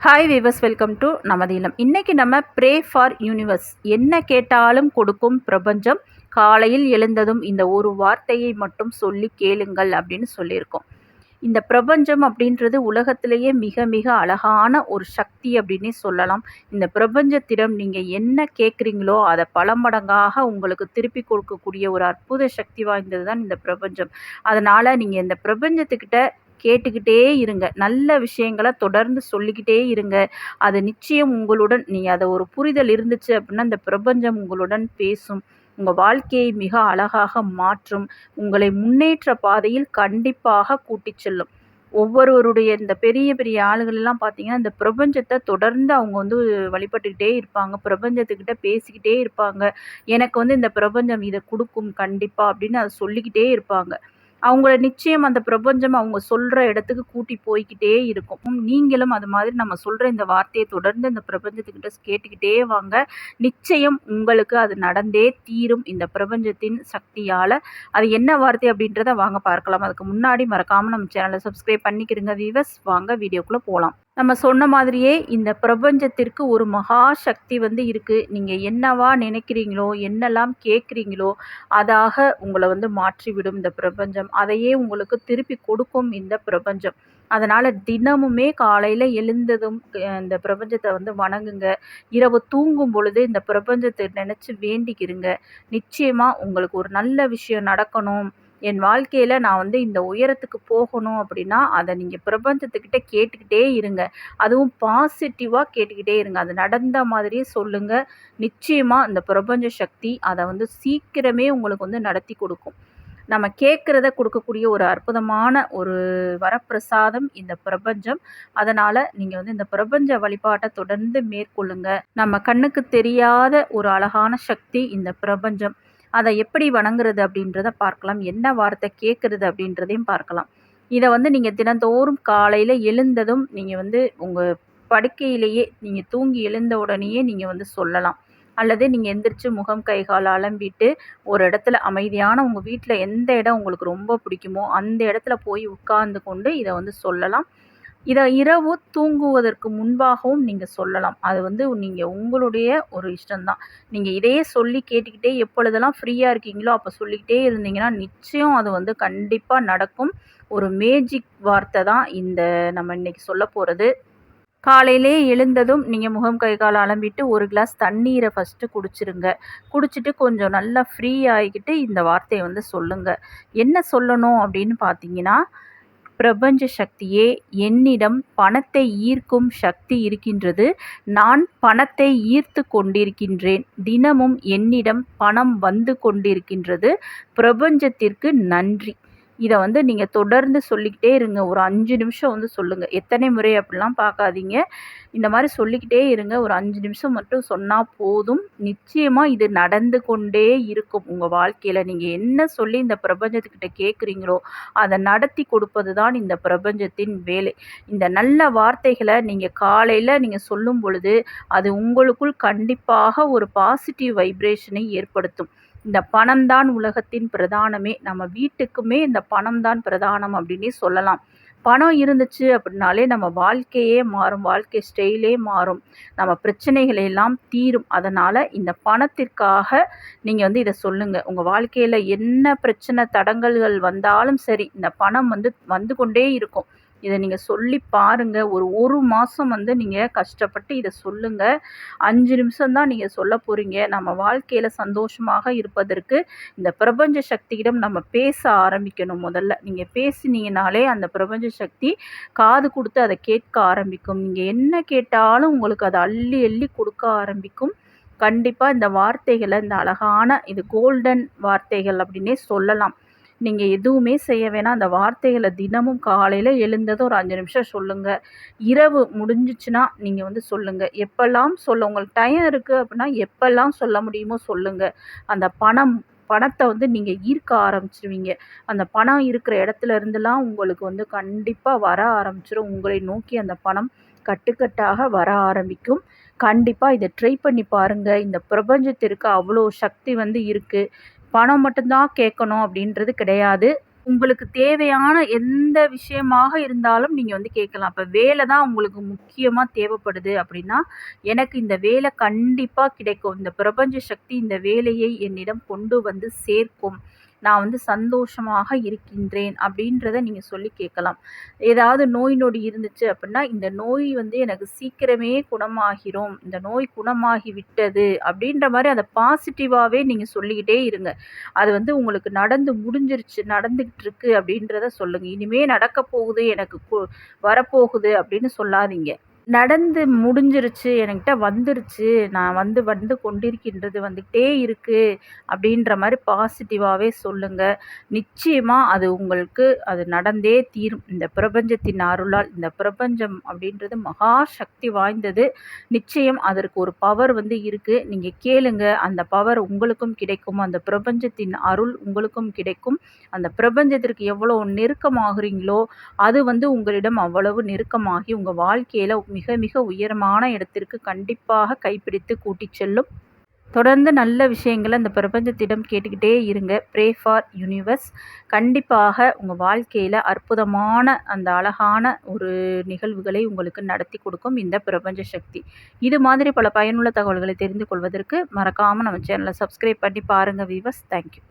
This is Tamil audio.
ஹாய் வீவர்ஸ் வெல்கம் டு நமது இன்றைக்கி நம்ம ப்ரே ஃபார் யூனிவர்ஸ் என்ன கேட்டாலும் கொடுக்கும் பிரபஞ்சம். காலையில் எழுந்ததும் இந்த ஒரு வார்த்தையை மட்டும் சொல்லி கேளுங்கள் அப்படின்னு சொல்லியிருக்கோம். இந்த பிரபஞ்சம் அப்படின்றது உலகத்திலேயே மிக மிக அழகான ஒரு சக்தி அப்படின்னே சொல்லலாம். இந்த பிரபஞ்சத்திடம் நீங்கள் என்ன கேட்குறீங்களோ அதை பல மடங்காக உங்களுக்கு திருப்பி கொடுக்கக்கூடிய ஒரு அற்புத சக்தி வாய்ந்தது தான் இந்த பிரபஞ்சம். அதனால் நீங்கள் இந்த பிரபஞ்சத்துக்கிட்ட கேட்டுக்கிட்டே இருங்க. நல்ல விஷயங்களை தொடர்ந்து சொல்லிக்கிட்டே இருங்க. அது நிச்சயம் உங்களுடன் நீ அதை ஒரு புரிதல் இருந்துச்சு அப்படின்னா இந்த பிரபஞ்சம் உங்களுடன் பேசும். உங்கள் வாழ்க்கையை மிக அழகாக மாற்றும். உங்களை முன்னேற்ற பாதையில் கண்டிப்பாக கூட்டிச் செல்லும். ஒவ்வொருவருடைய இந்த பெரிய பெரிய ஆளுகளெல்லாம் பார்த்தீங்கன்னா இந்த பிரபஞ்சத்தை தொடர்ந்து அவங்க வந்து வழிபட்டுக்கிட்டே இருப்பாங்க. பிரபஞ்சத்துக்கிட்ட பேசிக்கிட்டே இருப்பாங்க. எனக்கு வந்து இந்த பிரபஞ்சம் இதை கொடுக்கும் கண்டிப்பாக அப்படின்னு அதை சொல்லிக்கிட்டே இருப்பாங்க. அவங்கள நிச்சயம் அந்த பிரபஞ்சம் அவங்க சொல்கிற இடத்துக்கு கூட்டி போய்க்கிட்டே இருக்கும். நீங்களும் அது மாதிரி நம்ம சொல்கிற இந்த வார்த்தையை தொடர்ந்து இந்த பிரபஞ்சத்துக்கிட்ட கேட்டுக்கிட்டே வாங்க. நிச்சயம் உங்களுக்கு அது நடந்தே தீரும் இந்த பிரபஞ்சத்தின் சக்தியால். அது என்ன வார்த்தை அப்படின்றத வாங்க பார்க்கலாம். அதுக்கு முன்னாடி மறக்காமல் நம்ம சேனலை சப்ஸ்கிரைப் பண்ணிக்கிறங்க வீவர்ஸ் வாங்க வீடியோக்குள்ளே போகலாம் நம்ம சொன்ன மாதிரியே இந்த பிரபஞ்சத்திற்கு ஒரு மகா சக்தி வந்து இருக்குது நீங்கள் என்னவா நினைக்கிறீங்களோ என்னெல்லாம் கேட்குறீங்களோ அதாக உங்களை வந்து மாற்றிவிடும் இந்த பிரபஞ்சம். அதையே உங்களுக்கு திருப்பி கொடுக்கும் இந்த பிரபஞ்சம். அதனால் தினமுமே காலையில் எழுந்ததும் இந்த பிரபஞ்சத்தை வந்து வணங்குங்க. இரவு தூங்கும் பொழுது இந்த பிரபஞ்சத்தை நினச்சி வேண்டிக்கிருங்க. நிச்சயமாக உங்களுக்கு ஒரு நல்ல விஷயம் நடக்கணும். என் வாழ்க்கையில் நான் வந்து இந்த உயரத்துக்கு போகணும் அப்படின்னா அதை நீங்கள் பிரபஞ்சத்துக்கிட்ட கேட்டுக்கிட்டே இருங்க. அதுவும் பாசிட்டிவாக கேட்டுக்கிட்டே இருங்க. அது நடந்த மாதிரியே சொல்லுங்கள் நிச்சயமாக இந்த பிரபஞ்ச சக்தி அதை வந்து சீக்கிரமே உங்களுக்கு வந்து நடத்தி கொடுக்கும். நம்ம கேட்குறத கொடுக்கக்கூடிய ஒரு அற்புதமான ஒரு வரப்பிரசாதம் இந்த பிரபஞ்சம். அதனால் நீங்கள் வந்து இந்த பிரபஞ்ச வழிபாட்டை தொடர்ந்து மேற்கொள்ளுங்க. நம்ம கண்ணுக்கு தெரியாத ஒரு அழகான சக்தி இந்த பிரபஞ்சம். அதை எப்படி வணங்குறது அப்படின்றத பார்க்கலாம். என்ன வார்த்தை கேட்குறது அப்படின்றதையும் பார்க்கலாம். இதை வந்து நீங்கள் தினந்தோறும் காலையில் எழுந்ததும் நீங்கள் வந்து உங்கள் படுக்கையிலேயே நீங்கள் தூங்கி எழுந்த உடனேயே நீங்கள் வந்து சொல்லலாம். அல்லது நீங்கள் எந்திரிச்சு முகம் கை கால் அலம்பிட்டு ஒரு இடத்துல அமைதியான உங்கள் வீட்டில் எந்த இடம் உங்களுக்கு ரொம்ப பிடிக்குமோ அந்த இடத்துல போய் உட்கார்ந்து கொண்டு இதை வந்து சொல்லலாம். இதை இரவு தூங்குவதற்கு முன்பாகவும் நீங்கள் சொல்லலாம். அது வந்து நீங்கள் உங்களுடைய ஒரு இஷ்டம்தான். நீங்கள் இதையே சொல்லி கேட்டுக்கிட்டே எப்பொழுதெல்லாம் ஃப்ரீயாக இருக்கீங்களோ அப்போ சொல்லிக்கிட்டே இருந்தீங்கன்னா நிச்சயம் அது வந்து கண்டிப்பாக நடக்கும். ஒரு மேஜிக் வார்த்தை தான் இந்த நம்ம இன்றைக்கி சொல்ல போகிறது காலையிலே எழுந்ததும் நீங்கள் முகம் கை கால் அலம்பிட்டு ஒரு கிளாஸ் தண்ணீரை ஃபஸ்ட்டு குடிச்சிருங்க. குடிச்சிட்டு கொஞ்சம் நல்லா ஃப்ரீ ஆகிக்கிட்டு இந்த வார்த்தையை வந்து சொல்லுங்கள் என்ன சொல்லணும் அப்படின்னு பார்த்தீங்கன்னா பிரபஞ்ச சக்தியே என்னிடம் பணத்தை ஈர்க்கும் சக்தி இருக்கின்றது. நான் பணத்தை ஈர்த்து கொண்டிருக்கின்றேன். தினமும் என்னிடம் பணம் வந்து கொண்டிருக்கின்றது. பிரபஞ்சத்திற்கு நன்றி. இதை வந்து நீங்கள் தொடர்ந்து சொல்லிக்கிட்டே இருங்க. ஒரு அஞ்சு நிமிஷம் வந்து சொல்லுங்கள் எத்தனை முறை அப்படிலாம் பார்க்காதீங்க. இந்த மாதிரி சொல்லிக்கிட்டே இருங்க. ஒரு அஞ்சு நிமிஷம் மட்டும் சொன்னால் போதும். நிச்சயமாக இது நடந்து கொண்டே இருக்கும் உங்கள் வாழ்க்கையில். நீங்கள் என்ன சொல்லி இந்த பிரபஞ்சத்துக்கிட்ட கேட்குறீங்களோ அதை நடத்தி கொடுப்பது தான் இந்த பிரபஞ்சத்தின் வேலை. இந்த நல்ல வார்த்தைகளை நீங்கள் காலையில் நீங்கள் சொல்லும் பொழுது அது உங்களுக்குள் கண்டிப்பாக ஒரு பாசிட்டிவ் வைப்ரேஷனை ஏற்படுத்தும். இந்த பணம் தான் உலகத்தின் பிரதானமே. நம்ம வீட்டுக்குமே இந்த பணம் தான் பிரதானம் அப்படின்னே சொல்லலாம். பணம் இருந்துச்சு அப்படின்னாலே நம்ம வாழ்க்கையே மாறும். வாழ்க்கை ஸ்டைலே மாறும். நம்ம பிரச்சனைகளை எல்லாம் தீரும். அதனால் இந்த பணத்திற்காக நீங்கள் வந்து இதை சொல்லுங்கள் உங்கள் வாழ்க்கையில் என்ன பிரச்சனை தடங்கல்கள் வந்தாலும் சரி இந்த பணம் வந்து வந்து கொண்டே இருக்கும். இதை நீங்கள் சொல்லி பாருங்கள் ஒரு ஒரு மாதம் வந்து நீங்கள் கஷ்டப்பட்டு இதை சொல்லுங்கள் அஞ்சு நிமிஷம் தான் நீங்கள் சொல்ல போகிறீங்க நம்ம வாழ்க்கையில் சந்தோஷமாக இருப்பதற்கு இந்த பிரபஞ்ச சக்தியிடம் நம்ம பேச ஆரம்பிக்கணும் முதல்ல. நீங்கள் பேசினீங்கனாலே அந்த பிரபஞ்ச சக்தி காது கொடுத்து அதை கேட்க ஆரம்பிக்கும். நீங்கள் என்ன கேட்டாலும் உங்களுக்கு அதை அள்ளி அள்ளி கொடுக்க ஆரம்பிக்கும். கண்டிப்பாக இந்த வார்த்தைகளை இந்த அழகான இது கோல்டன் வார்த்தைகள் அப்படின்னே சொல்லலாம். நீங்கள் எதுவுமே செய்ய வேணாம். அந்த வார்த்தைகளை தினமும் காலையில் எழுந்ததும் ஒரு அஞ்சு நிமிஷம் சொல்லுங்கள் இரவு முடிஞ்சிச்சுன்னா நீங்கள் வந்து சொல்லுங்கள் எப்போல்லாம் சொல்ல உங்களுக்கு டைம் இருக்குது அப்படின்னா எப்போல்லாம் சொல்ல முடியுமோ சொல்லுங்கள் அந்த பணம் பணத்தை வந்து நீங்கள் ஈர்க்க ஆரம்பிச்சிருவீங்க. அந்த பணம் இருக்கிற இடத்துல இருந்துலாம் உங்களுக்கு வந்து கண்டிப்பாக வர ஆரம்பிச்சிடும் உங்களை நோக்கி அந்த பணம் கட்டுக்கட்டாக வர ஆரம்பிக்கும். கண்டிப்பாக இதை ட்ரை பண்ணி பாருங்கள் இந்த பிரபஞ்சத்திற்கு அவ்வளோ சக்தி வந்து இருக்குது பணம் மட்டும்தான் கேட்கணும் அப்படின்றது கிடையாது. உங்களுக்கு தேவையான எந்த விஷயமாக இருந்தாலும் நீங்கள் வந்து கேட்கலாம். இப்போ வேலை தான் உங்களுக்கு முக்கியமாக தேவைப்படுது அப்படின்னா எனக்கு இந்த வேலை கண்டிப்பாக கிடைக்கும். இந்த பிரபஞ்ச சக்தி இந்த வேலையை என்னிடம் கொண்டு வந்து சேர்க்கும். நான் வந்து சந்தோஷமாக இருக்கின்றேன் அப்படின்றத நீங்கள் சொல்லி கேட்கலாம். ஏதாவது நோய் நொடி இருந்துச்சு அப்படின்னா இந்த நோய் வந்து எனக்கு சீக்கிரமே குணமாகிறோம் இந்த நோய் குணமாகி விட்டது அப்படின்ற மாதிரி அதை பாசிட்டிவாகவே நீங்கள் சொல்லிக்கிட்டே இருங்க. அது வந்து உங்களுக்கு நடந்து முடிஞ்சிருச்சு நடந்துக்கிட்டு இருக்கு அப்படின்றத சொல்லுங்கள் இனிமே நடக்க போகுது எனக்கு வரப்போகுது அப்படின்னு சொல்லாதீங்க. நடந்து முடிஞ்சிருச்சு என்கிட்ட வந்துருச்சு நான் வந்து வந்து கொண்டிருக்கின்றது வந்துக்கிட்டே இருக்குது அப்படின்ற மாதிரி பாசிட்டிவாகவே சொல்லுங்கள் நிச்சயமாக அது உங்களுக்கு அது நடந்தே தீரும். இந்த பிரபஞ்சத்தின் அருளால் இந்த பிரபஞ்சம் அப்படின்றது மகா சக்தி வாய்ந்தது. நிச்சயம் அதற்கு ஒரு பவர் வந்து இருக்குது நீங்கள் கேளுங்க அந்த பவர் உங்களுக்கும் கிடைக்கும். அந்த பிரபஞ்சத்தின் அருள் உங்களுக்கும் கிடைக்கும். அந்த பிரபஞ்சத்திற்கு எவ்வளோ நெருக்கமாகறீங்களோ அது வந்து உங்களிடம் அவ்வளவு நெருக்கமாகி உங்கள் வாழ்க்கையில் மிக மிக உயரமான இடத்திற்கு கண்டிப்பாக கைப்பிடித்து கூட்டிச் செல்லும். தொடர்ந்து நல்ல விஷயங்களை அந்த பிரபஞ்சத்திடம் கேட்டுக்கிட்டே இருங்க. ப்ரே ஃபார் யூனிவர்ஸ் கண்டிப்பாக உங்கள் வாழ்க்கையில் அற்புதமான அந்த அழகான ஒரு நிகழ்வுகளை உங்களுக்கு நடத்தி கொடுக்கும் இந்த பிரபஞ்ச சக்தி. இது மாதிரி பல பயனுள்ள தகவல்களை தெரிந்து கொள்வதற்கு மறக்காமல் நம்ம சேனலை சப்ஸ்கிரைப் பண்ணி பாருங்கள் வீவர்ஸ் தேங்க்யூ